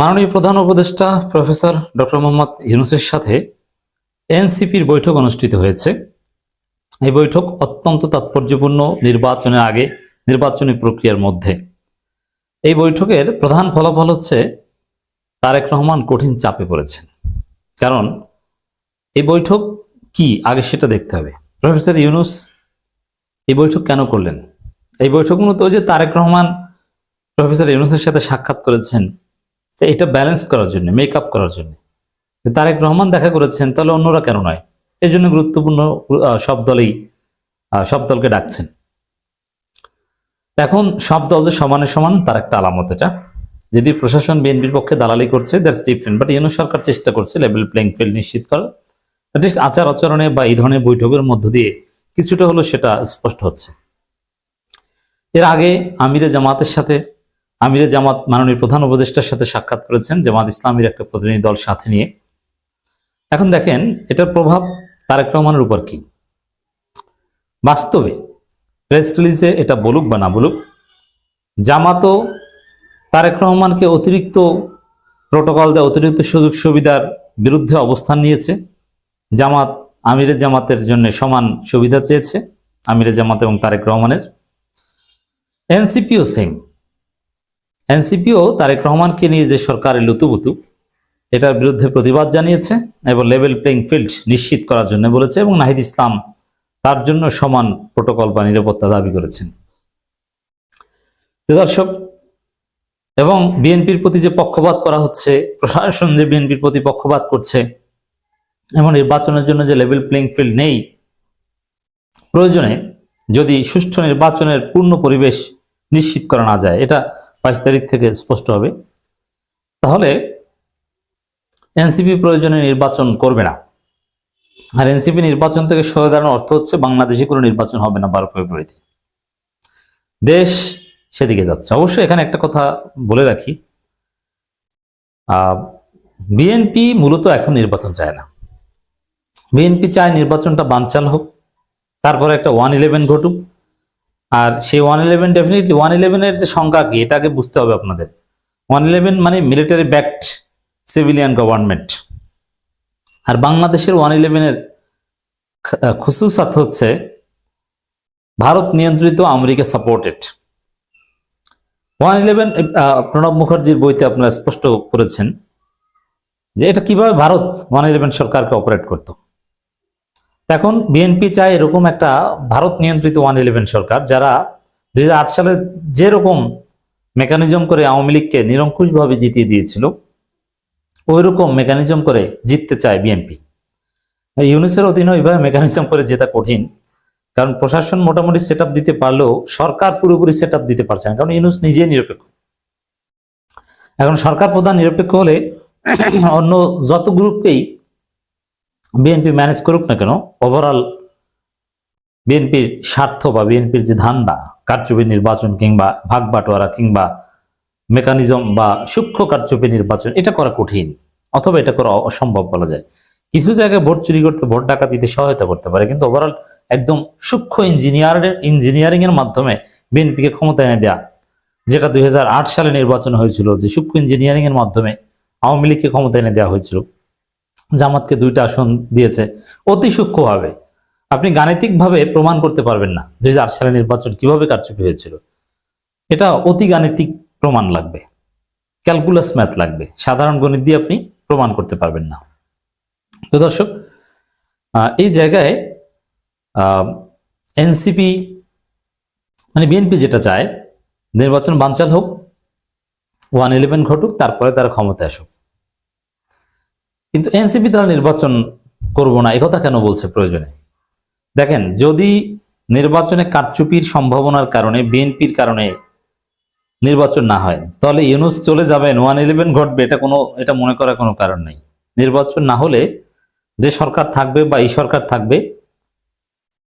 মাননীয় প্রধান উপদেষ্টা প্রফেসর ডক্টর মোহাম্মদ ইউনুসের সাথে এনসিপির বৈঠক অনুষ্ঠিত হয়েছে। এই বৈঠক অত্যন্ত তাৎপর্যপূর্ণ নির্বাচনের আগে, নির্বাচনী প্রক্রিয়ার মধ্যে। এই বৈঠকের প্রধান ফলাফল হচ্ছে তারেক রহমান কঠিন চাপে পড়েছেন। কারণ এই বৈঠক কি? আগে সেটা দেখতে হবে। প্রফেসর ইউনুস, এই বৈঠক কেন করলেন? এই বৈঠক মূলত যে তারেক রহমান প্রফেসর ইউনুসের সাথে সাক্ষাৎ করেছেন যে এটা ব্যালেন্স করার জন্য মেক আপ করার জন্য। তারেক রহমান দেখা করেছেন, তাহলে অন্যরা কেন নয়? এই জন্য গুরুত্বপূর্ণ সব দলেই সব দলকে ডাকছেন। এখন সব দল যে সমানে সমান, তার একটা আলামত এটা। যদি প্রশাসন বিএনপির পক্ষে দালালি করছে that's different but you know সরকার চেষ্টা করছে লেভেল প্লেইং ফিল্ড নিশ্চিত করার। অ্যাটলিস্ট আচার আচরণে বা এই ধরনের বৈঠকের মধ্য দিয়ে কিছুটা হলো সেটা স্পষ্ট হচ্ছে। এর আগে আমিরে জামাতের সাথে আমিরে জামাত মাননীয় প্রধান উপদেষ্টার সাথে সাক্ষাৎ করেছেন জামাত ইসলামীর একটা প্রতিনিধি দল সাথে নিয়ে। এখন দেখেন, এটার প্রভাব তারেক রহমানের উপর কি? বাস্তবে প্রেস রিলিজে এটা বলুক বা না বলুক, জামাতও তারেক রহমানকে অতিরিক্ত প্রোটোকল দেওয়া, অতিরিক্ত সুযোগ সুবিধার বিরুদ্ধে অবস্থান নিয়েছে। জামাত আমিরে জামাতের জন্য সমান সুবিধা চেয়েছে, আমিরে জামাত এবং তারেক রহমানের। এনসিপিও সেম এনসিপিও তারেক রহমানকে নিয়ে যে সরকারের লুতুবুতু এটার বিরুদ্ধে প্রতিবাদ জানিয়েছে এবং লেভেল প্লেইং ফিল্ড নিশ্চিত করার জন্য বলেছে এবং নাহিদ ইসলাম তার জন্য সমান প্রোটোকল বা নিরাপত্তা দাবি করেছেন। দর্শক, এবং বিএনপির প্রতি যে পক্ষপাত করা হচ্ছে, প্রশাসন যে বিএনপির প্রতি পক্ষপাত করছে, এবং নির্বাচনের জন্য যে লেভেল প্লেইং ফিল্ড নেই, প্রয়োজনে যদি সুষ্ঠু নির্বাচনের পূর্ণ পরিবেশ নিশ্চিত করা না যায়, এটা বাইশ তারিখ থেকে স্পষ্ট হবে। তাহলে এনসিপি প্রয়োজনে নির্বাচন করবে না। আর এনসিপি নির্বাচন থেকে সরে দাঁড়ানোর অর্থ হচ্ছে বাংলাদেশে কোনো নির্বাচন হবে না বারো ফেব্রুয়ারিতে। দেশ সেদিকে যাচ্ছে। অবশ্যই এখানে একটা কথা বলে রাখি বিএনপি মূলত এখন নির্বাচন চায় না। বিএনপি চায় নির্বাচনটা বানচাল হোক, তারপরে একটা ওয়ান ইলেভেন ঘটুক আর সেই ওয়ান ইলেভেন ডেফিনেটলি ওয়ান ইলেভেনের যে সংখ্যা কি এটাকে বুঝতে হবে আপনাদের। ওয়ান ইলেভেন মানে মিলিটারি ব্যাকড সিভিলিয়ান গভর্নমেন্ট আর বাংলাদেশের ওয়ান ইলেভেনের খুসুসাত হচ্ছে ভারত নিয়ন্ত্রিত, America supported one eleven Pranab মুখার্জির বইতে আপনারা স্পষ্ট করেছেন যে এটা কীভাবে ভারত ওয়ান ইলেভেন সরকারকে অপারেট করত। এখন বিএনপি চায় এরকম একটা ভারত নিয়ন্ত্রিত ওয়ান ইলেভেন সরকার যারা দুই হাজার আট সালে যেরকম মেকানিজম করে আওয়ামী লীগকে নিরঙ্কুশভাবে জিতিয়ে দিয়েছিল ওই রকম মেকানিজম করে জিততে চায় বিএনপি ইউনিসের অধীনে ওইভাবে মেকানিজম করে জেতা কঠিন, কারণ প্রশাসন মোটামুটি সেট দিতে পারলেও সরকার পুরোপুরি সেট দিতে পারছে না, কারণ ইউনুস নিজে নিরপেক্ষ। এখন সরকার প্রধান নিরপেক্ষ হলে অন্য যত গ্রুপকেই বিএনপি ম্যানেজ করুক না কেন ওভারঅল বিএনপির স্বার্থ বা বিএনপির যে ধান্দা, কারচুপি নির্বাচন কিংবা ভাগ বাটোয়ারা কিংবা মেকানিজম বা সূক্ষ্ম কারচুপি নির্বাচন, এটা করা কঠিন অথবা এটা করা অসম্ভব বলা যায়। কিছু জায়গায় ভোট চুরি করতে, ভোট ডাকাতিতে সহায়তা করতে পারে, কিন্তু ওভারঅল একদম সূক্ষ্ম ইঞ্জিনিয়ারের ইঞ্জিনিয়ারিং এর মাধ্যমে বিএনপিকে ক্ষমতা এনে দেয়া, যেটা দুই হাজার আট সালে নির্বাচন হয়েছিল, যে সূক্ষ্ম ইঞ্জিনিয়ারিং এর মাধ্যমে আওয়ামী লীগকে ক্ষমতা এনে দেওয়া হয়েছিল। জামাতকে দুইটা আসন দিয়েছে। অতি সূক্ষ্মভাবে। আপনি গাণিতিকভাবে প্রমাণ করতে পারবেন না দুই সালে নির্বাচন কীভাবে কারচুপি হয়েছিল। এটা অতি গাণিতিক প্রমাণ লাগবে। ক্যালকুলাস ম্যাথ লাগবে। সাধারণ গণিত দিয়ে আপনি প্রমাণ করতে পারবেন না। তো দর্শক এই জায়গায় এনসিপি মানে বিএনপি যেটা চায়, নির্বাচন বানচাল হোক, ওয়ান ইলেভেন ঘটুক, তারপরে তারা ক্ষমতায় আসুক। কিন্তু এনসিপি তারা নির্বাচন করব না একথা কেন বলছে প্রয়োজনে? দেখেন, যদি নির্বাচনে কারচুপির সম্ভাবনার কারণে, বিএনপির কারণে নির্বাচন না হয়, তাহলে ইউনুস চলে যাবেন, ওয়ান ইলেভেন ঘটবে, এটা কোনো, এটা মনে করার কোনো কারণ নেই। নির্বাচন না হলে যে সরকার থাকবে বা এই সরকার থাকবে,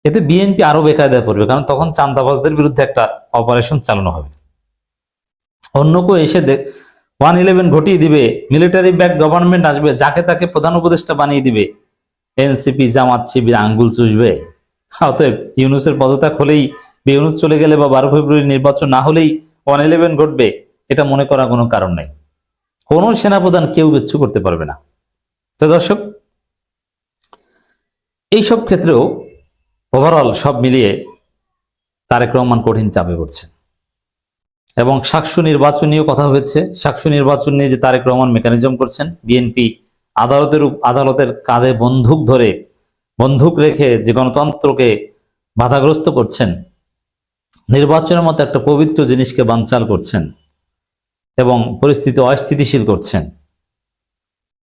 এতে বিএনপি আরও বেকায়দায় পড়বে, কারণ তখন চান্দাবাজদের বিরুদ্ধে একটা অপারেশন চালানো হবে। অন্য কেউ এসে ওয়ান ইলেভেন ঘটিয়ে দিবে, মিলিটারি ব্যাক গভর্নমেন্ট আসবে, যাকে তাকে প্রধান উপদেষ্টা বানিয়ে দিবে। এনসিপি, জামাত, শিবির, আঙ্গুল চুষবে। অতএব ইউনুসের পদত্যাগ হলেই বা ইউনুস চলে গেলে বা বারো ফেব্রুয়ারি নির্বাচন না হলেই ওয়ান ইলেভেন ঘটবে, এটা মনে করার কোনো কারণ নেই। কোনো সেনাপ্রধান কেউ কিচ্ছু করতে পারবে না। তো দর্শক, এইসব ক্ষেত্রেও ওভারঅল সব মিলিয়ে তারেক রহমান কঠিন চাপে পড়ছেন এবং সাকসু নির্বাচন নিয়েও কথা হয়েছে। সাকসু নির্বাচন নিয়ে যে তারেক রহমান মেকানিজম করছেন, বিএনপি আদালতের আদালতের কাঁধে বন্দুক ধরে বন্দুক রেখে যে গণতন্ত্রকে বাধাগ্রস্ত করছেন, নির্বাচনের মতো একটা পবিত্র জিনিসকে বানচাল করছেন এবং পরিস্থিতি অস্থিতিশীল করছেন।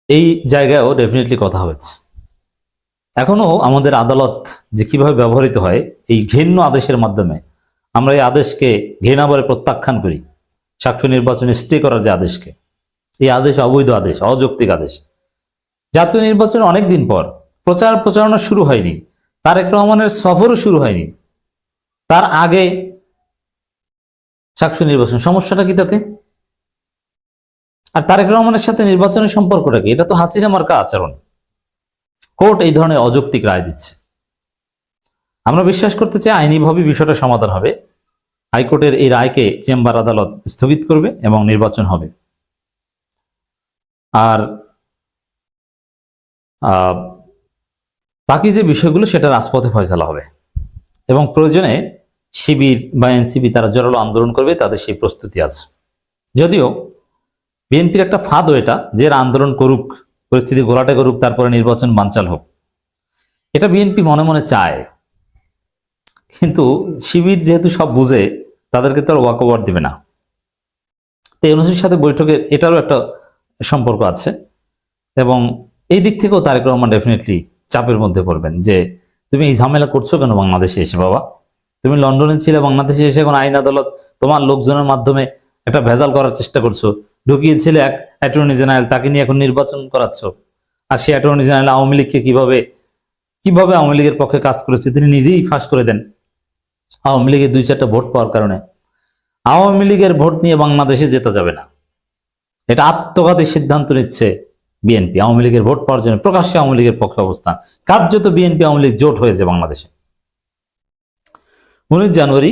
এই জায়গায়ও ডেফিনেটলি কথা হয়েছে। এখনও আমাদের আদালত যে কীভাবে ব্যবহৃত হয়, এই ঘৃণ্য আদেশের মাধ্যমে আমরা এই আদেশকে ঘৃণাভরে প্রত্যাখ্যান করি। সাক্ষ্য নির্বাচনে স্টে করার যে আদেশকে, এই আদেশ অবৈধ আদেশ, অযৌক্তিক আদেশ। জাতীয় নির্বাচন অনেক দিন পর প্রচার প্রচারণা শুরু হয়নি। তারেক রহমানের সফরও শুরু হয়নি। তার আগে সাক্ষ্য নির্বাচন, সমস্যাটা কি তাতে? আর তারেক রহমানের সাথে নির্বাচনের সম্পর্কটা কি? এটা তো হাসিনা মার্কা আচরণ। কোর্ট এই ধরনের অযৌক্তিক রায় দিচ্ছে। আমরা বিশ্বাস করতে চাই আইনিভাবে বিষয়টা সমাধান হবে। হাইকোর্টের এই রায়কে চেম্বার আদালত স্থগিত করবে এবং নির্বাচন হবে। আর বাকি যে বিষয়গুলো সেটা রাজপথে ফয়সালা হবে এবং প্রয়োজনে শিবির বা এনসিবি তারা জোরালো আন্দোলন করবে, তাদের সেই প্রস্তুতি আছে যদিও বিএনপির একটা ফাঁদও এটা যে আন্দোলন করুক, পরিস্থিতি ঘোলাটে করুক, তারপরে নির্বাচন বানচাল হোক। এটা বিএনপি মনে মনে চায়। কিন্তু শিবির যেহেতু সব বুঝে, তাদেরকে তো আর ওয়াক ওভার দেবে না। এই অনুষ্ঠির সাথে বৈঠকে এটারও একটা সম্পর্ক আছে এবং এই দিক থেকেও তারেক রহমান ডেফিনেটলি চাপের মধ্যে পড়বেন যে, তুমি এই ঝামেলা করছ কেন বাংলাদেশে এসে বাবা? তুমি লন্ডনে ছিলে, বাংলাদেশে এসে এখন আইন আদালত তোমার লোকজনের মাধ্যমে একটা ভেজাল করার চেষ্টা করছ। ঢুকিয়েছিলে এক অ্যাটর্নি জেনারেল তাকে নিয়ে এখন নির্বাচন করাচ্ছ। আর সেই অ্যাটর্নি জেনারেল আওয়ামী লীগকে কীভাবে কীভাবে আওয়ামী লীগের পক্ষে কাজ করেছে, তিনি নিজেই ফাঁস করে দেন। আওয়ামী লীগের দুই চারটা ভোট পাওয়ার কারণে আওয়ামী লীগের ভোট নিয়ে বাংলাদেশে যেতে যাবে না। এটা আত্মঘাতী সিদ্ধান্ত নিচ্ছে বিএনপি। আওয়ামী লীগের ভোট পাওয়ার জন্য প্রকাশ্যে আওয়ামী লীগের পক্ষে অবস্থান। কার্যত বিএনপি আওয়ামী লীগ জোট হয়েছে বাংলাদেশে। উনিশ জানুয়ারি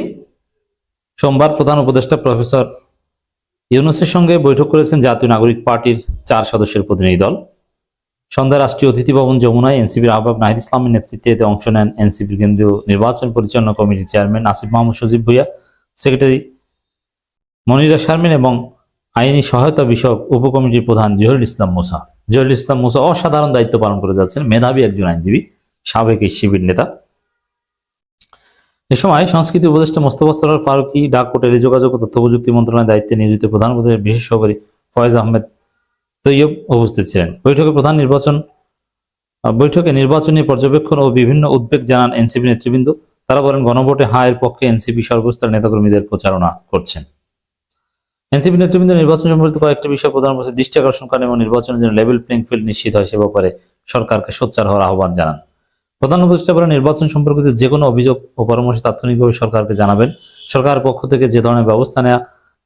সোমবার প্রধান উপদেষ্টা প্রফেসর ইউনুসের সঙ্গে বৈঠক করেছেন জাতীয় নাগরিক পার্টির চার সদস্যের প্রতিনিধি দল। সন্ধ্যায় রাষ্ট্রীয় অতিথি ভবন যমুনায় এনসিপির আহ্বায়ক নাহিদ ইসলামের নেতৃত্বে এতে অংশ নেন এনসিপির কেন্দ্রীয় নির্বাচন পরিচালনা কমিটির চেয়ারম্যান আসিফ মাহমুদ সজীব ভুইয়া, সেক্রেটারি মনিরা শারমিন এবং আইনি সহায়তা বিষয়ক উপকমিটির প্রধান জহিরুল ইসলাম মুসা। জহিরুল ইসলাম মুসা অসাধারণ দায়িত্ব পালন করে যাচ্ছেন, মেধাবী একজন আইনজীবী, সাবেক এই শিবির নেতা। এ সময় সংস্কৃতি উপদেষ্টা মোস্তফা সরার ফারুকি ডাক ও টেলিযোগাযোগ ও তথ্য প্রযুক্তি মন্ত্রণালয়ের দায়িত্বে নিয়োজিত প্রধান বিশেষ সহকারী ফয়েজ আহমেদ তৈয়ব উপস্থিত ছিলেন। বৈঠকে প্রধান নির্বাচন বৈঠকে নির্বাচনী পর্যবেক্ষণ ও বিভিন্ন উদ্বেগ জানান এনসিপি নেতৃবৃন্দ। তারা বলেন, গণভোটে হায়ের পক্ষে এনসিপি সর্বস্তরের নেতাকর্মীদের প্রচারণা করছেন। এনসিপি নেতৃবৃন্দ নির্বাচন সম্পর্কিত কয়েকটি বিষয় প্রধান দৃষ্টি আকর্ষণ করেন এবং নির্বাচনের জন্য লেভেল প্লেইং ফিল্ড নিশ্চিত হয়, সে ব্যাপারে সরকারকে সোচ্চার হওয়ার আহ্বান জানান। প্রধান উপদেষ্টা বলেন, নির্বাচন সম্পর্কিত যে কোনো অভিযোগ ও পরামর্শ তাৎক্ষণিকভাবে সরকারকে জানাবেন। সরকারের পক্ষ থেকে যে ধরনের ব্যবস্থা নেওয়া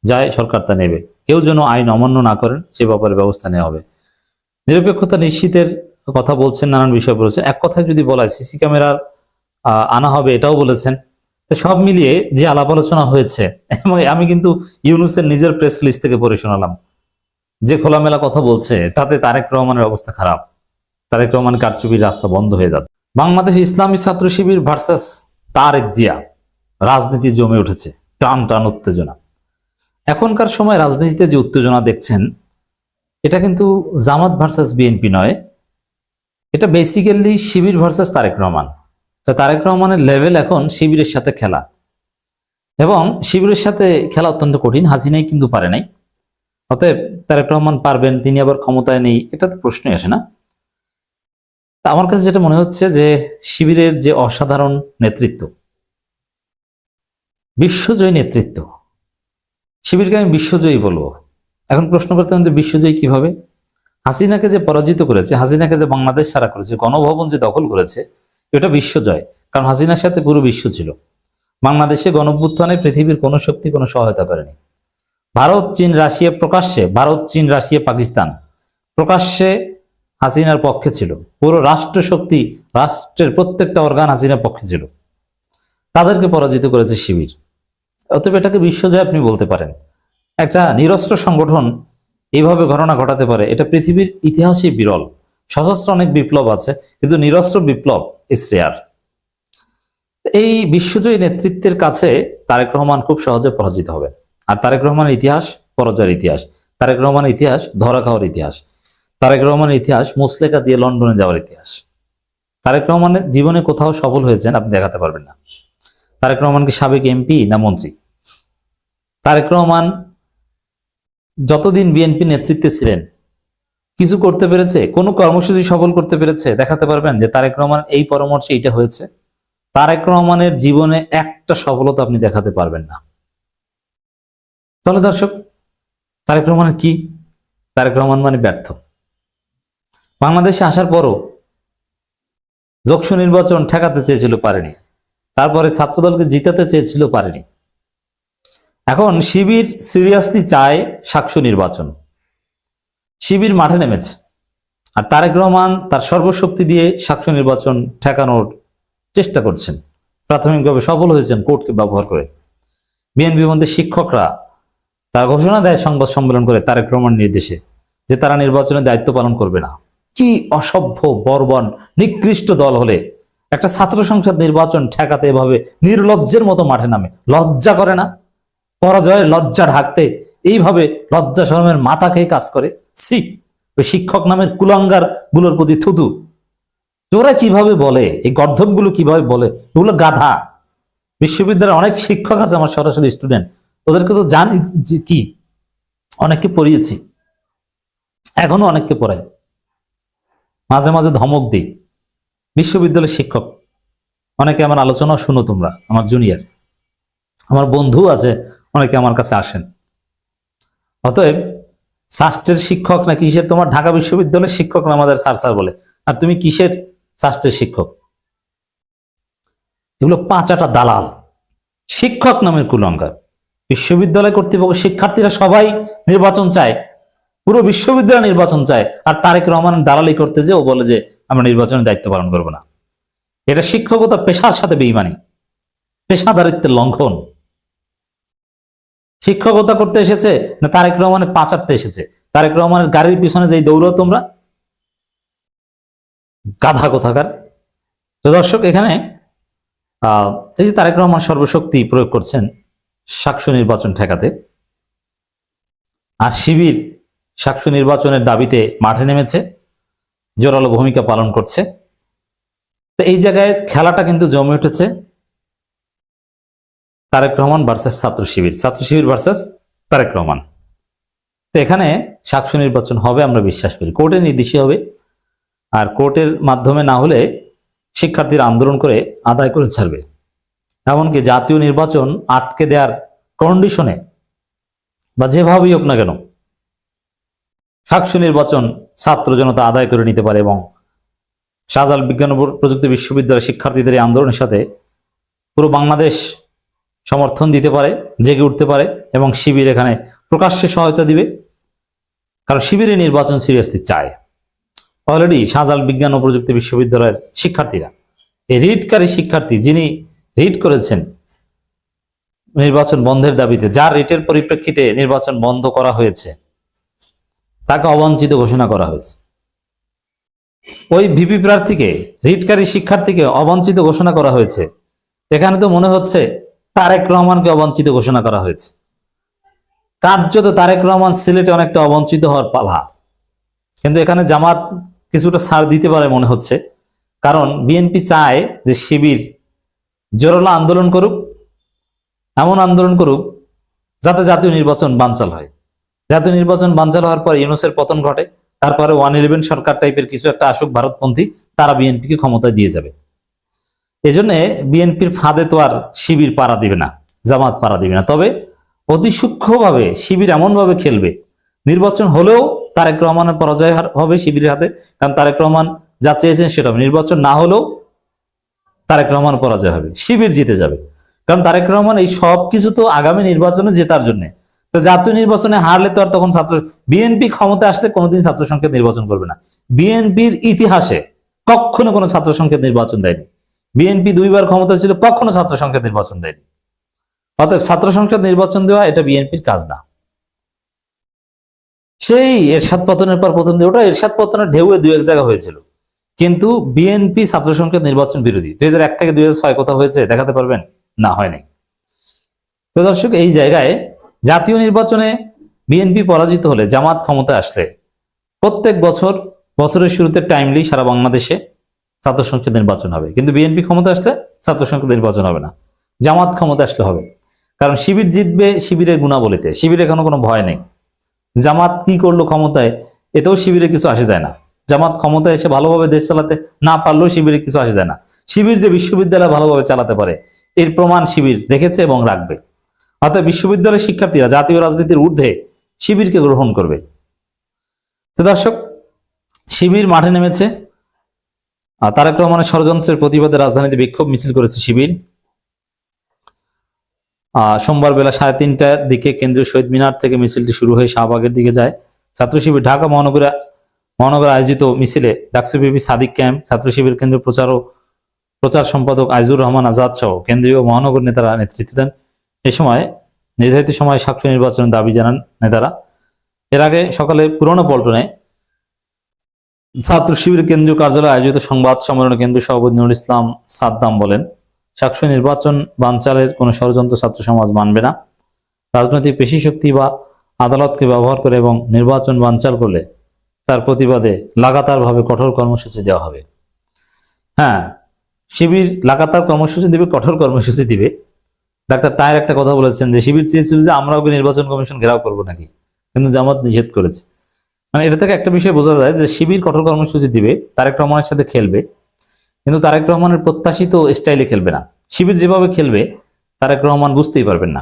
যায়, সরকার তা নেবে। কেউ যেন আইন অমান্য না করেন, সে ব্যাপারে ব্যবস্থা নেওয়া হবে। নিরপেক্ষতা নিশ্চিতের কথা বলছেন, নানান বিষয় বলেছেন। এক কথায় যদি বলা হয়, সিসি ক্যামেরার আনা হবে এটাও বলেছেন। সব মিলিয়ে যে আলাপ আলোচনা হয়েছে আমি কিন্তু ইউনুসের নিজের প্রেস লিস্ট থেকে পড়ে শোনালাম। যে খোলামেলা কথা বলছে, তাতে তারেক রহমানের অবস্থা খারাপ। তারেক রহমান কারচুপির রাস্তা বন্ধ হয়ে যাচ্ছে। বাংলাদেশ ইসলামী ছাত্র শিবির ভার্সাস তারেক জিয়া। রাজনীতি জমে উঠেছে। টান টান উত্তেজনা। এখনকার সময় রাজনীতিতে যে উত্তেজনা দেখছেন, এটা কিন্তু জামাত ভার্সাস বিএনপি নয়, এটা বেসিক্যালি শিবির ভার্সাস তারেক রহমান। তো তারেক রহমানের লেভেল এখন শিবিরের সাথে খেলা। এবং শিবিরের সাথে খেলা অত্যন্ত কঠিন, হাসিনাই কিন্তু পারে নাই। অতএব তারেক রহমান পারবেন, তিনি আবার ক্ষমতায় নেই, এটা তো প্রশ্নই আসে না। আমার কাছে যেটা মনে হচ্ছে যে শিবিরের যে অসাধারণ নেতৃত্ব, বিশ্বজয়ী নেতৃত্ব শিবিরকে আমি বিশ্বজয়ী বলব। এখন প্রশ্ন করতে যে বিশ্বজয়ী কীভাবে? হাসিনাকে যে পরাজিত করেছে, হাসিনাকে যে বাংলাদেশ সারা করেছে, গণভবন যে দখল করেছে, এটা বিশ্বজয়। কারণ হাসিনার সাথে পুরো বিশ্ব ছিল। বাংলাদেশে গণভ্যুত্থানে পৃথিবীর কোনো শক্তি, কোনো সহায়তা করেনি। ভারত, চীন, রাশিয়া প্রকাশ্যে, ভারত, চীন, রাশিয়া, পাকিস্তান প্রকাশ্যে হাসিনার পক্ষে ছিল। পুরো রাষ্ট্র শক্তি রাষ্ট্রের প্রত্যেকটা অর্গান হাসিনার পক্ষে ছিল। তাদেরকে পরাজিত করেছে শিবির। অতএব এটাকে বিশ্বজয় আপনি বলতে পারেন। একটা নিরস্ত্র সংগঠন এইভাবে ঘটনা ঘটাতে পারে, এটা পৃথিবীর ইতিহাসে বিরল। সশস্ত্র অনেক বিপ্লব আছে, কিন্তু নিরস্ত্র বিপ্লব ইস এই বিশ্বজয়ী নেতৃত্বের কাছে তারেক রহমান খুব সহজে পরাজিত হবে আর তারেক রহমানের ইতিহাস পরাজয়ের ইতিহাস। তারেক রহমানের ইতিহাস ধরা খাওয়ার ইতিহাস। তারেক রহমানের ইতিহাস মুসলেকা দিয়ে লন্ডনে যাওয়ার ইতিহাস। তারেক রহমানের জীবনে কোথাও সফল হয়েছেন আপনি দেখাতে পারবেন না। তারেক রহমান কি সাবেক এমপি না মন্ত্রী? তারেক রহমান যতদিন বিএনপি নেতৃত্বে ছিলেন, কিছু করতে পেরেছে, কোনো কর্মসূচি সফল করতে পেরেছে, দেখাতে পারবেন যে তারেক রহমান এই পরামর্শে এটা হয়েছে। তারেক রহমানের জীবনে একটা সফলতা আপনি দেখাতে পারবেন না। তাহলে দর্শক, তারেক রহমানের কি? তারেক রহমান মানে ব্যর্থ। বাংলাদেশে আসার পরও যক্ষু নির্বাচন ঠেকাতে চেয়েছিল পারেনি। তারপরে ছাত্রদলকে জিতাতে চেয়েছিল পারেনি। এখন শিবির সিরিয়াসলি চায় সাক্ষ্য নির্বাচন। শিবির মাঠে নেমেছে। আর তারেক রহমান তার সর্বশক্তি দিয়ে সাক্ষ্য নির্বাচন ঠেকানোর চেষ্টা করছেন। প্রাথমিকভাবে সফল হয়েছেন কোর্টকে ব্যবহার করে। বিএনপি মধ্যে শিক্ষকরা তারা ঘোষণা দেয় সংবাদ সম্মেলন করে তারেক রহমান নির্দেশে যে তারা নির্বাচনের দায়িত্ব পালন করবে না। কি অসভ্য, বর্বন, নিকৃষ্ট দল হলে একটা ছাত্র সংসদ নির্বাচন ঠেকাতে এভাবে নির্লজ্জের মতো মাঠে নামে। লজ্জা করে না? পরাজয়ের লজ্জা ঢাকতে এইভাবে লজ্জা শরমের মাথা খেয়ে কাজ করে? সি ওই শিক্ষক নামের কুলাঙ্গারগুলোর প্রতি থুতু। ওরা কীভাবে বলে? এই গর্ধবগুলো কীভাবে বলে? এগুলো গাধা। বিশ্ববিদ্যালয়ের অনেক শিক্ষক আছে, আমার সরাসরি স্টুডেন্ট ওদেরকে তো জানি কি? অনেককে পড়িয়েছি। এখনও অনেককে পড়াই। মাঝে মাঝে ধমক দিই। বিশ্ববিদ্যালয়ের শিক্ষক। অনেকে আমার আলোচনা শুনো তোমরা, আমার জুনিয়র আমার বন্ধু আছে, অনেকে আমার কাছে আসেন। অতএব, শাস্ত্রের শিক্ষক না কিসের তোমার ঢাকা বিশ্ববিদ্যালয়ের শিক্ষক না আমাদের স্যার স্যার বলে? আর তুমি কিসের শাস্ত্রের শিক্ষক? এগুলো পাঁচাটা দালাল। শিক্ষক নামের কুলঙ্কার। বিশ্ববিদ্যালয় কর্তৃপক্ষ শিক্ষার্থীরা সবাই নির্বাচন চায়। পুরো বিশ্ববিদ্যালয় নির্বাচন চায়। আর তারেক রহমান দালালি করতে যে ও বলে যে আমরা নির্বাচনের দায়িত্ব পালন করব না। এটা শিক্ষকতা পেশার সাথে বেইমানি, পেশাদারিত্বের লঙ্ঘন। শিক্ষকতা করতে এসেছে, না তারেক রহমানের পাচারতে এসেছে? তারেক রহমানের গাড়ির পিছনে যেই দৌড়ো তোমরা, গাধা কোথাকার? তো দর্শক, এখানে আহ এই যে তারেক রহমান সর্বশক্তি প্রয়োগ করছেন সাক্ষ্য নির্বাচন ঠেকাতে, আর শিবির সাক্ষ্য নির্বাচনের দাবিতে মাঠে নেমেছে জোরালো ভূমিকা পালন করছে। তো এই জায়গায় খেলাটা কিন্তু জমে উঠেছে তারেক রহমান ভার্সেস ছাত্র শিবির ছাত্র শিবির ভার্সেস তারেক রহমান। তো এখানে সাক্ষ্য নির্বাচন হবে, আমরা বিশ্বাস করি। কোর্টের নির্দেশই হবে, আর কোর্টের মাধ্যমে না হলে শিক্ষার্থীরা আন্দোলন করে আদায় করে ছাড়বে। এমনকি জাতীয় নির্বাচন আটকে দেওয়ার কন্ডিশনে বা যেভাবেই হোক না কেন, সাক্ষ্য নির্বাচন ছাত্র জনতা আদায় করে নিতে পারে এবং শাহজাল বিজ্ঞান প্রযুক্তি বিশ্ববিদ্যালয়ের শিক্ষার্থীদের এই আন্দোলনের সাথে পুরো বাংলাদেশ সমর্থন দিতে পারে, জেগে উঠতে পারে এবং শিবির এখানে প্রকাশ্যে সহায়তা দিবে। কারণ শিবিরে নির্বাচন সিরিয়াসলি চায়। অলরেডি শাহজাল বিজ্ঞান ও প্রযুক্তি বিশ্ববিদ্যালয়ের শিক্ষার্থীরা, এই রিটকারী শিক্ষার্থী যিনি রিট করেছেন নির্বাচন বন্ধের দাবিতে, যার রিটের পরিপ্রেক্ষিতে নির্বাচন বন্ধ করা হয়েছে তাকে অবাঞ্ছিত ঘোষণা করা হয়েছে। ওই ভিপি প্রার্থীকে, রিটকারী শিক্ষার্থীকে অবাঞ্ছিত ঘোষণা করা হয়েছে। এখানে তো মনে হচ্ছে তারেক রহমানকে অবাঞ্ছিত ঘোষণা করা হয়েছে। কার্যত তারেক রহমান সিলেটে অনেকটা অবঞ্চিত হওয়ার পালা। কিন্তু এখানে জামাত কিছুটা ছাড় দিতে পারে মনে হচ্ছে। কারণ বিএনপি চায় যে শিবির জোরালো আন্দোলন করুক, এমন আন্দোলন করুক, যাতে জাতীয় নির্বাচন বানচাল হয়। জাতীয় নির্বাচন বানচাল হওয়ার পর ইউনুসের পতন ঘটে। তারপরে ওয়ান ইলেভেন সরকার টাইপের কিছু একটা আসুক ভারতপন্থী, তারা বিএনপিকে ক্ষমতায় দিয়ে যাবে। এজন্য বিএনপির ফাঁদে তো আর শিবির পাড়া দিবে না, জামাত পাড়া দিবে না। তবে অতি সূক্ষ্মভাবে শিবির এমনভাবে খেলবে, নির্বাচন হলেও তারেক রহমানের পরাজয় হবে শিবিরের হাতে, কারণ তারেক রহমান যা চেয়েছেন সেটা হবে। নির্বাচন না হলেও তারেক রহমান পরাজয় হবে, শিবির জিতে যাবে। কারণ তারেক রহমান এই সব কিছু তো আগামী নির্বাচনে জেতার জন্য তো জাতীয় নির্বাচনে হারলে তো আর তখন ছাত্র বিএনপি ক্ষমতা আসলে কোনোদিন ছাত্র সংসদ নির্বাচন করবে না। বিএনপির ইতিহাসে কখনো কোনো ছাত্র সংসদ নির্বাচন দেয়নি। বিএনপি দুইবার ক্ষমতা ছিল, কখনো ছাত্র সংসদ নির্বাচন দেয়নি। অতএব ছাত্র সংসদ নির্বাচন দেওয়া এটা বিএনপির কাজ না। সেই এরশাদ পতনের পর প্রথম ওটা এরশাদ পতনের ঢেউয়ে দু এক জায়গা হয়েছিল। কিন্তু বিএনপি ছাত্র সংসদ নির্বাচন বিরোধী। দুই এক থেকে দুই হাজার ছয় কোথাও হয়েছে, দেখাতে পারবেন? না হয়নি তো দর্শক, এই জায়গায় জাতীয় নির্বাচনে বিএনপি পরাজিত হলে জামাত ক্ষমতা আসলে প্রত্যেক বছর, বছরের শুরুতে টাইমলি সারা বাংলাদেশে ছাত্র সংসদ নির্বাচন হবে। কিন্তু বিএনপি ক্ষমতা আসলে ছাত্র সংসদ নির্বাচন হবে না। জামাত ক্ষমতা আসলে হবে। কারণ শিবির জিতবে শিবিরের গুণাবলীতে। শিবির এখনও কোনো ভয় নেই। জামাত কি করল ক্ষমতায়, এতেও শিবিরে কিছু আসে যায় না। জামাত ক্ষমতায় এসে ভালোভাবে দেশ চালাতে না পারলেও শিবিরে কিছু আসে যায় না। শিবির যে বিশ্ববিদ্যালয় ভালোভাবে চালাতে পারে, এর প্রমাণ শিবির রেখেছে এবং রাখবে। অর্থাৎ বিশ্ববিদ্যালয়ের শিক্ষার্থীরা জাতীয় রাজনীতির ঊর্ধ্বে শিবিরকে গ্রহণ করবে। তো দর্শক, শিবির মাঠে নেমেছে। তারেক রহমানের ষড়যন্ত্রের প্রতিবাদে রাজধানীতে বিক্ষোভ মিছিল করেছে শিবির। সোমবার বেলা সাড়ে তিনটার দিকে কেন্দ্রীয় শহীদ মিনার থেকে মিছিলটি শুরু হয়ে শাহবাগের দিকে যায়। ছাত্র শিবির ঢাকা মহানগর মহানগর আয়োজিত মিছিলে ডাকসু বিবি সাদিক ক্যাম্প, ছাত্র শিবির কেন্দ্রীয় প্রচার ও প্রচার সম্পাদক আইজুর রহমান আজাদ সহ কেন্দ্রীয় মহানগর নেতারা নেতৃত্ব দেন। এ সময় নির্ধারিত সময়ে সাক্ষ্য নির্বাচনের দাবি জানান নেতারা। এর আগে সকালে পুরনো পল্টনে ছাত্র শিবির কেন্দ্রীয় কার্যালয়ে আয়োজিত সংবাদ সম্মেলনে কেন্দ্রীয় সভাপতি নুরুল ইসলাম সাদ্দাম বলেন সাক্ষ্য নির্বাচন বানচালের কোনো ষড়যন্ত্র ছাত্র সমাজ মানবে না। রাজনৈতিক পেশি শক্তি বা আদালতকে ব্যবহার করে এবং নির্বাচন বানচাল করলে তার প্রতিবাদে লাগাতারভাবে কঠোর কর্মসূচি দেওয়া হবে। হ্যাঁ শিবির লাগাতার কর্মসূচি দিবে, কঠোর কর্মসূচি দিবে। ডাক্তার তায়ের একটা কথা বলেছেন যে, শিবির চেয়েছিল যে আমরা ওকে নির্বাচন কমিশন ঘেরাও করব নাকি? কিন্তু জামাত নিষেধ করেছে। মানে এটা থেকে একটা বিষয় বোঝা যায় যে, শিবির কঠোর কর্মসূচি দিবে, তারেক রহমানের সাথে খেলবে, কিন্তু তারেক রহমানের প্রত্যাশিত স্টাইলে খেলবে না। শিবির যেভাবে খেলবে, তারেক রহমান বুঝতেই পারবেন না।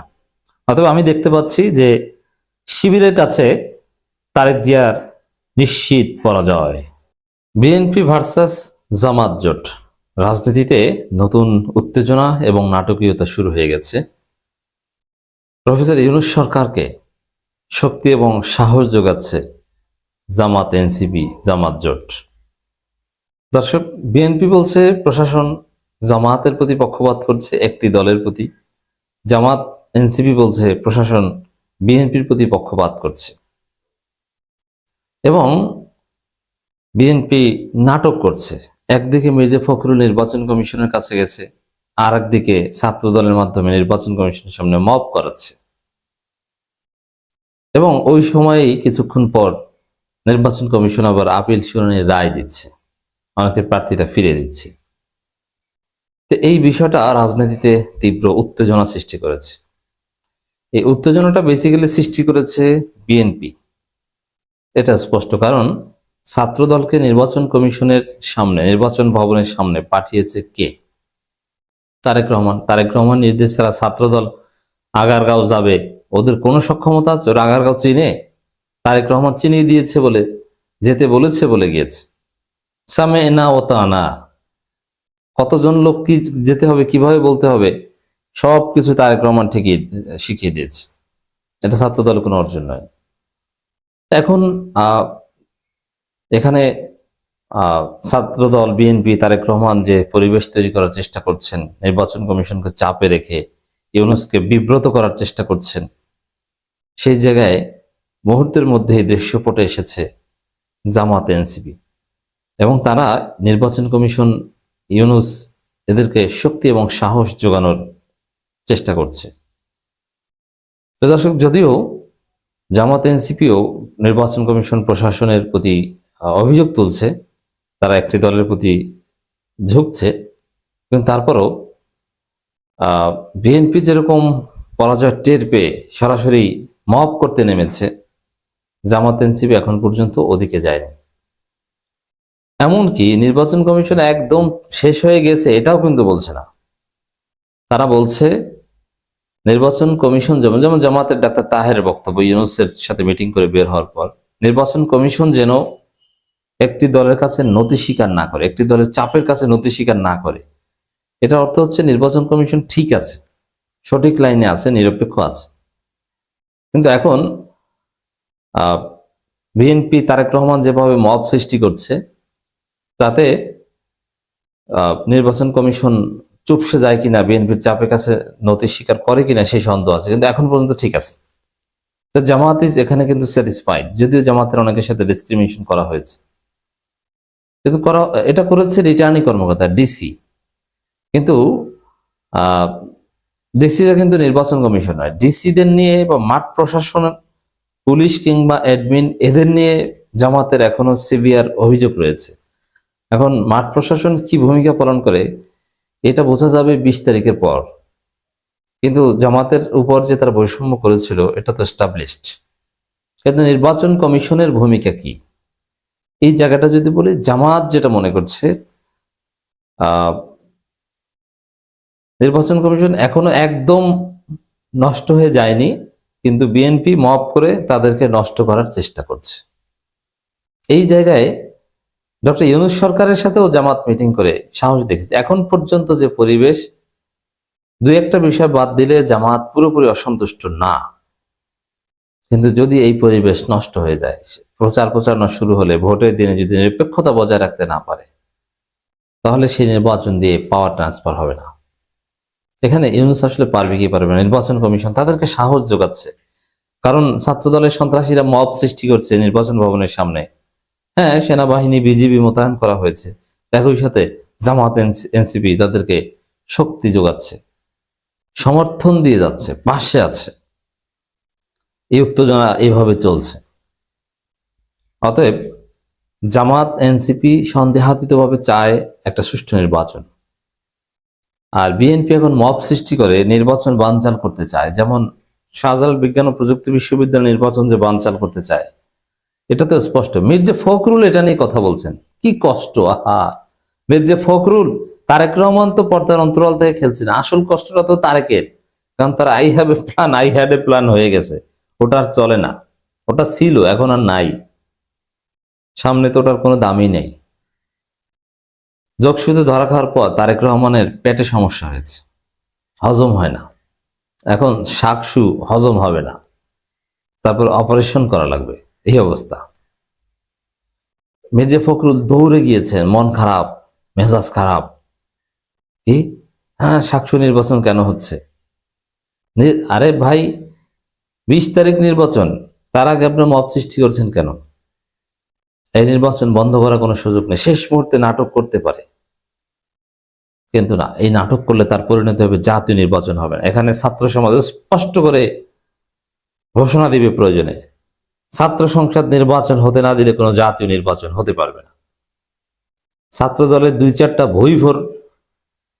অথবা আমি দেখতে পাচ্ছি যে, শিবিরের কাছে তারেক জিয়ার নিশ্চিত পরাজয়। বিএনপি ভার্সাস জামাত জোট। রাজনীতিতে নতুন উত্তেজনা এবং নাটকীয়তা শুরু হয়ে গেছে। প্রফেসর ইউনুস সরকারকে শক্তি এবং সাহস যোগাচ্ছে জামাত এনসিপি, জামাত জোট। দর্শক, বিএনপি বলছে প্রশাসন জামাতের প্রতি পক্ষপাত করছে একটি দলের প্রতি। জামাত এনসিপি বলছে প্রশাসন বিএনপির প্রতি পক্ষপাত করছে। এবং বিএনপি নাটক করছে। একদিকে মির্জা ফখরুল নির্বাচন কমিশনের কাছে গেছে আর একদিকে ছাত্র দলের মাধ্যমে নির্বাচন কমিশনের সামনে মব করাচ্ছে। এবং ওই সময়েই কিছুক্ষণ পর নির্বাচন কমিশন আবার আপিল শুনানির রায় দিচ্ছে, অনেকের প্রার্থীটা ফিরে দিচ্ছে। তো এই বিষয়টা রাজনীতিতে তীব্র উত্তেজনা সৃষ্টি করেছে। এই উত্তেজনাটা বেসিক্যালি সৃষ্টি করেছে বিএনপি। এটা স্পষ্ট কারণ ছাত্র দলকে নির্বাচন কমিশনের সামনে, নির্বাচন ভবনের সামনে পাঠিয়েছে কে? তারেক রহমান। তারেক রহমান নির্দেশ ছাড়া ছাত্র দল আগারগাঁও যাবে। ওদের কোনো সক্ষমতা আছে? ওরা আগারগাঁও চিনে? তারেক রহমান চিনিয়ে দিয়েছে বলে, যেতে বলেছে বলে গিয়েছে। সামে না ও তা না। কতজন লোক কি যেতে হবে, কীভাবে বলতে হবে? সব কিছু তারেক রহমান ঠিকই, শিখিয়ে দিয়েছে। এটা ছাত্র দলের কোনো অর্জন নয়। এখন এখানে ছাত্রদল বিএনপি তারেক রহমান যে পরিবেশ তৈরি করার চেষ্টা করছেন, নির্বাচন কমিশনকে চাপে রেখে ইউনুসকে বিব্রত করার চেষ্টা করছেন, সেই জায়গায় মুহূর্তের মধ্যে এই দৃশ্যপটে এসেছে জামাত এনসিপি। এবং তারা নির্বাচন কমিশন, ইউনুস এদেরকে শক্তি এবং সাহস যোগানোর চেষ্টা করছে। দর্শক, যদিও জামাত এনসিপিও নির্বাচন কমিশন প্রশাসনের প্রতি অভিযোগ তুলছে, তারা একটি দলের প্রতি ঝুঁকছে, কিন্তু তারপরও বিএনপি যেরকম পরাজয় টের পেয়ে সরাসরি মব করতে নেমেছে, জামাত এনসিপি এখন পর্যন্ত ওদিকে যায়নি। এমনকি নির্বাচন কমিশন একদম শেষ হয়ে গেছে, এটাও কিন্তু বলছে না। তারা বলছে, নির্বাচন কমিশন যেমন যেমন জামাতের ডাক্তার তাহের বক্তব্য, ইউনুসের সাথে মিটিং করে বের হওয়ার পর, নির্বাচন কমিশন যেন একটি দলের কাছে নতি স্বীকার না করে, একটি দলের চাপের কাছে নতি স্বীকার না করে। এটা অর্থ হচ্ছে নির্বাচন কমিশন ঠিক আছে, সঠিক লাইনে আছে, নিরপেক্ষ আছে। কিন্তু এখন বিএনপি তারেক রহমান যেভাবে মব সৃষ্টি করছে, তাতে নির্বাচন কমিশন চুপসে যায় কিনা, বিএনপির চাপের কাছে নতি স্বীকার করে কিনা, সেই সন্দেহ আছে। কিন্তু এখন পর্যন্ত ঠিক আছে। তো জামাত এখানে কিন্তু স্যাটিসফাইড যদিও জামাতের অনেকের সাথে ডিসক্রিমিনেশন করা হয়েছে। কিন্তু করা, এটা করেছে রিটার্নিং কর্মকর্তা ডিসি কিন্তু ডিসিরা কিন্তু নির্বাচন কমিশন নয়। ডিসিদের নিয়ে বা মাঠ প্রশাসন, পুলিশ কিংবা অ্যাডমিন এদের নিয়ে জামাতের এখনও সিভিয়ার অভিযোগ রয়েছে। এখন মাঠ প্রশাসন কি ভূমিকা পালন করে, এটা বোঝা যাবে বিশ তারিখের পর। কিন্তু জামাতের উপর যে তারা বৈষম্য করেছিল, এটা তো এস্টাবলিশড কিন্তু নির্বাচন কমিশনের ভূমিকা কি? এই জায়গাটা যদি বলি, জামাত যেটা মনে করছে নির্বাচন কমিশন এখনও একদম নষ্ট হয়ে যায়নি, কিন্তু বিএনপি মপ করে তাদেরকে নষ্ট করার চেষ্টা করছে। এই জায়গায় ডক্টর ইউনুস সরকারের সাথেও জামাত মিটিং করে সাহস দেখেছে এখন পর্যন্ত যে পরিবেশ দু একটা বিষয় বাদ দিলে জামাত পুরোপুরি অসন্তুষ্ট না। কিন্তু যদি এই পরিবেশ নষ্ট হয়ে যায়, প্রচার প্রচারণা শুরু হলে ভোটের দিনে যদি নিরপেক্ষতা বজায় রাখতে না পারে, তাহলে সেই নির্বাচন দিয়ে পাওয়ার ট্রান্সফার হবে না। এখানে ইউনুস আসলে পারবে কি পারবে না, নির্বাচন কমিশন তাদেরকে সাহস যোগাচ্ছে। কারণ ছাত্রদলের সন্ত্রাসীরা মব সৃষ্টি করছে নির্বাচন ভবনের সামনে। হ্যাঁ সেনাবাহিনী, বিজিবি মোতায়েন করা হয়েছে। একই সাথে জামাত এনসিপি তাদেরকে শক্তি যোগাচ্ছে, সমর্থন দিয়ে যাচ্ছে, পাশে আছে। এই উত্তেজনা এইভাবে চলছে। অতএব জামাত, এনসিপি সন্দেহাতীতভাবে চায় একটা সুষ্ঠু নির্বাচন। আর বিএনপি এখন মব সৃষ্টি করে নির্বাচন বানচাল করতে চায়। যেমন শাহজালাল বিজ্ঞান ও প্রযুক্তি বিশ্ববিদ্যালয় নির্বাচন যে বানচাল করতে চায় এটা তো স্পষ্ট। মির্জা ফখরুল এটা নিয়ে কথা বলছেন। কি কষ্ট, আহা! মির্জা ফখরুল, তারেক রহমান তো পর্দার অন্তরাল থেকে খেলছেন। আসল কষ্টটা তো তারেকের, কারণ তার I have a plan, I had a plan হয়ে গেছে। ওটা আর চলে না। ওটা ছিল, এখন আর নাই। সামনে তো ওটার কোনো দামই নেই। যোগসূত্রে ধরা খাওয়ার পর তারেক রহমানের পেটে সমস্যা হয়েছে। হজম হয় না। এখন শাকসু হজম হবে না। তারপর অপারেশন করা লাগবে। এই অবস্থা। মির্জা ফখরুল দৌড়ে গিয়েছেন মন খারাপ, মেজাজ খারাপ। কি? হ্যাঁ সাকসু নির্বাচন কেন হচ্ছে? আরে ভাই বিশ তারিখ নির্বাচন, তার আগে আপনার মত সৃষ্টি করছেন কেন? এই নির্বাচন বন্ধ করার কোনো সুযোগ নেই। শেষ মুহূর্তে নাটক করতে পারে। কিন্তু না, এই নাটক করলে তার পরিণত হবে জাতীয় নির্বাচন হবে এখানে ছাত্র সমাজ স্পষ্ট করে ঘোষণা দিবে প্রয়োজনে। ছাত্র সংসদ নির্বাচন হতে না দিলে কোনো জাতীয় নির্বাচন হতে পারবে না। ছাত্র দলের দুই চারটা ভইভর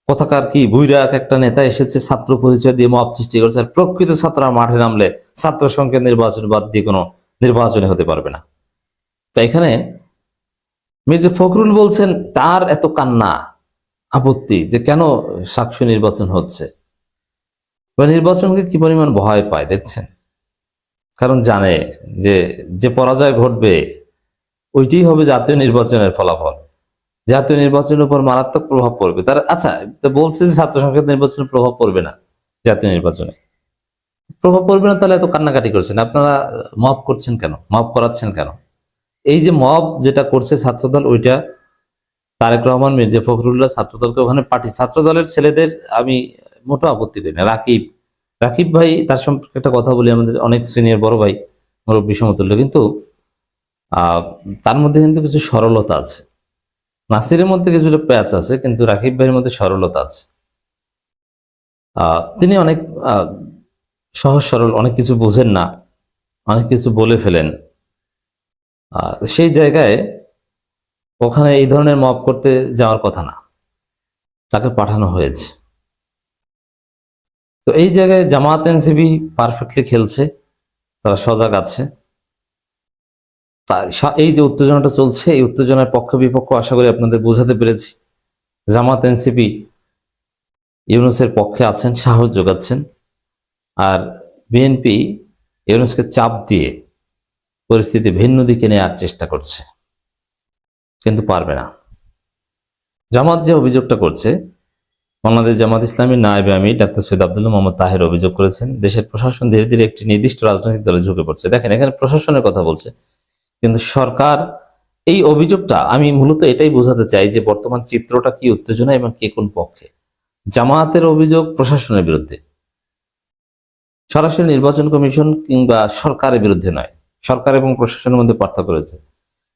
কোথাকার কি বৈরাগ একটা নেতা এসেছে, ছাত্র পরিচয় দিয়ে মত সৃষ্টি করেছে, আর প্রকৃত ছাত্ররা মাঠে নামলে ছাত্র সংসদ নির্বাচন বাদ দিয়ে কোনো নির্বাচনে হতে পারবে না। তো এখানে মির্জা ফখরুল বলছেন, তার এত কান্না, আপত্তি যে কেন সাক্ষ্য নির্বাচন হচ্ছে? বা নির্বাচনকে কি পরিমাণ ভয় পায় দেখছেন? কারণ জানে যে যে পরাজয় ঘটবে, ওইটাই হবে জাতীয় নির্বাচনের ফলাফল। জাতীয় নির্বাচনের উপর মারাত্মক প্রভাব পড়বে। তার আচ্ছা বলছে যে ছাত্র সংসদ নির্বাচনের প্রভাব পড়বে না জাতীয় নির্বাচনে। প্রভাব পড়বে না, তাহলে এত কান্নাকাটি করছেন। আপনারা মব করছেন কেন? মব করাচ্ছেন কেন? এই যে মব যেটা করছে ছাত্রদল, ওইটা তারেক রহমান, মির্জা ফখরুল্লাহ ছাত্রদলকে ওখানে পার্টি ছাত্রদলের ছেলেদের আমি মোটো আপত্তি করি না। রাকিব রাকিব ভাই, তার সম্পর্কে একটা কথা বলি আমাদের অনেক সিনিয়র বড় ভাই, মুরব্বী সমতুল্য, কিন্তু তার মধ্যে কিন্তু কিছু সরলতা আছে। নাসিরের মধ্যে কিছুটা প্যাচ আছে, কিন্তু রাকিব ভাইয়ের মধ্যে সরলতা আছে। তিনি অনেক সহজ সরল, অনেক কিছু বোঝেন না, অনেক কিছু বলে ফেলেন। সেই জায়গায় ওখানে এই ধরনের মপ করতে যাওয়ার কথা না, তাকে পাঠানো হয়েছে। তো এই জায়গায় জামাত এনসিবি পারফেক্টলি খেলছে, তারা সজাগ আছে। এই যে উত্তেজনাটা চলছে, এই উত্তেজনার পক্ষ বিপক্ষ, আশা করি আপনাদের বোঝাতে পেরেছি জামাত এনসিপি ইউনুসের পক্ষে আছেন, সাহস যোগাচ্ছেন। আর বিএনপি ইউনুসকে চাপ দিয়ে পরিস্থিতি ভিন্ন দিকে নেওয়ার চেষ্টা করছে। কিন্তু পারবে না। জামাত যে অভিযোগটা করছে, বাংলাদেশ জামাত ইসলামী নায়েবে আমি ডাক্তার সৈয়দ আব্দুল্লাহ মোহাম্মদ তাহের অভিযোগ করেছেন, দেশের প্রশাসন ধীরে ধীরে একটি নির্দিষ্ট রাজনৈতিক দলে ঝুঁকে পড়ছে। দেখেন, এখানে প্রশাসনের কথা বলছে, কিন্তু সরকার এই অভিযোগটা, আমি মূলত এটাই বোঝাতে চাই যে বর্তমান চিত্রটা কি উত্তেজনা এবং কে কোন পক্ষে। জামায়াতের অভিযোগ প্রশাসনের বিরুদ্ধে। সরাসরি নির্বাচন কমিশন কিংবা সরকারের বিরুদ্ধে নয়, সরকার এবং প্রশাসনের মধ্যে পার্থক্য রয়েছে।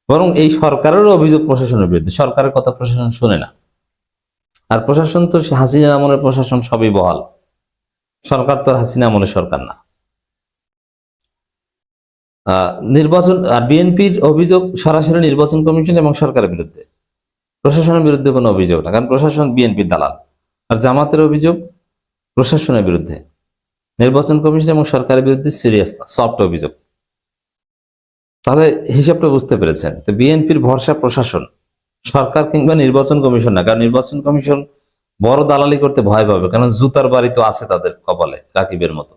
বরং এই সরকারেরও অভিযোগ প্রশাসনের বিরুদ্ধে, সরকারের কথা প্রশাসন শুনে না। আর প্রশাসন তো হাসিনা আমলের প্রশাসন সবই বহাল। সরকার তো হাসিনা আমলের সরকার না। নির্বাচন, আর বিএনপির অভিযোগ সরাসরি নির্বাচন কমিশন এবং সরকারের বিরুদ্ধে। প্রশাসনের বিরুদ্ধে কোনো অভিযোগ না, কারণ প্রশাসন বিএনপির দালাল। আর জামাতের অভিযোগ প্রশাসনের বিরুদ্ধে। নির্বাচন কমিশন এবং সরকারের বিরুদ্ধে সিরিয়াস না সফট অভিযোগ। তাহলে হিসাবটা বুঝতে পেরেছেন। তো বিএনপির ভরসা প্রশাসন, সরকার কিংবা নির্বাচন কমিশন না, কারণ নির্বাচন কমিশন বড় দালালি করতে ভয় পাবে, কারণ জুতার বাড়ি তো আছে তাদের কপালে, রাকিবের মতো।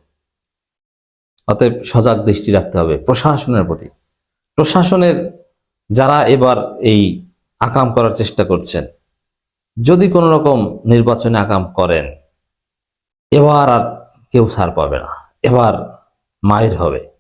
অতএব সজাগ দৃষ্টি রাখতে হবে প্রশাসনের প্রতি। প্রশাসনের যারা এবার এই আকাম করার চেষ্টা করছেন, যদি কোনো রকম নির্বাচনে আকাম করেন, এবার আর কেউ সার পাবে না। এবার মায়ের হবে।